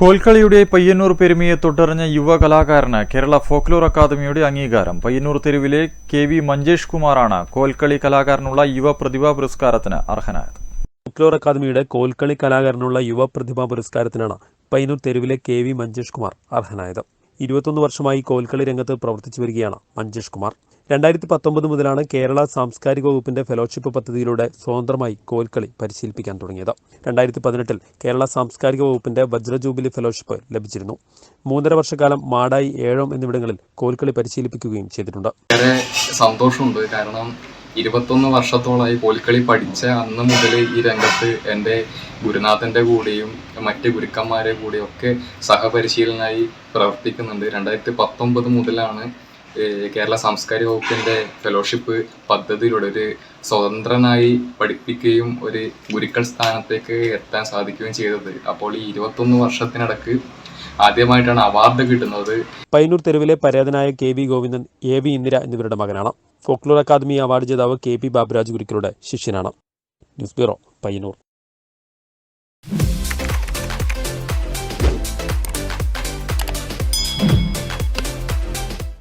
കോൽക്കളിയുടെ പയ്യന്നൂർ പെരുമയെ തുടർന്ന് യുവ കലാകാരന് കേരള ഫോക്ലോർ അക്കാദമിയുടെ അംഗീകാരം. പയ്യന്നൂർ തെരുവിലെ കെ വി മഞ്ചേഷ് കുമാറാണ് കോൽക്കളി കലാകാരനുള്ള യുവ പ്രതിഭാ പുരസ്കാരത്തിന് അർഹനായത്. ഫോക്ലോർ അക്കാദമിയുടെ കോൽക്കളി കലാകാരനുള്ള യുവ പ്രതിഭാ പുരസ്കാരത്തിനാണ് പയ്യന്നൂർ തെരുവിലെ കെ വി മഞ്ചേഷ് കുമാർ അർഹനായത്. ഇരുപത്തൊന്ന് വർഷമായി കോൽക്കളി രംഗത്ത് പ്രവർത്തിച്ചു വരികയാണ് മഞ്ജേഷ് കുമാർ. രണ്ടായിരത്തി പത്തൊമ്പത് മുതലാണ് കേരള സാംസ്കാരിക വകുപ്പിന്റെ ഫെലോഷിപ്പ് പദ്ധതിയിലൂടെ സ്വതന്ത്രമായി കോൽക്കളി പരിശീലിപ്പിക്കാൻ തുടങ്ങിയത്. രണ്ടായിരത്തി പതിനെട്ടിൽ കേരള സാംസ്കാരിക വകുപ്പിന്റെ വജ്രജൂബിലി ഫെലോഷിപ്പ് ലഭിച്ചിരുന്നു. മൂന്നര വർഷക്കാലം മാടായി ഏഴോം എന്നിവിടങ്ങളിൽ കോൽക്കളി പരിശീലിപ്പിക്കുകയും ചെയ്തിട്ടുണ്ട്. വളരെ സന്തോഷമുണ്ട്. കാരണം ഇരുപത്തൊന്ന് വർഷത്തോളമായി കോൽക്കളി പഠിച്ച അന്ന് മുതൽ ഈ രംഗത്ത് എന്റെ ഗുരുനാഥന്റെ കൂടെയും മറ്റ് ഗുരുക്കന്മാരെ കൂടെയും ഒക്കെ സഹപരിശീലനായി പ്രവർത്തിക്കുന്നുണ്ട്. രണ്ടായിരത്തി പത്തൊമ്പത് മുതലാണ് കേരള സാംസ്കാരിക വകുപ്പിന്റെ ഫെലോഷിപ്പ് പദ്ധതിയിലൂടെ ഒരു സ്വതന്ത്രനായി പഠിപ്പിക്കുകയും ഒരു ഗുരുക്കൾ സ്ഥാനത്തേക്ക് എത്താൻ സാധിക്കുകയും ചെയ്തത്. അപ്പോൾ ഈ ഇരുപത്തൊന്ന് വർഷത്തിനിടക്ക് ആദ്യമായിട്ടാണ് അവാർഡ് കിട്ടുന്നത്. പയ്യന്നൂർ തെരുവിലെ പരേതനായ K V Govindan A V Indira എന്നിവരുടെ മകനാണ്. ഫോക്ലോർ അക്കാദമി അവാർഡ് ജേതാവ് കെ പി ബാബുരാജ് ഗുരുക്കളുടെ ശിഷ്യനാണ്. News bureau Payyanur.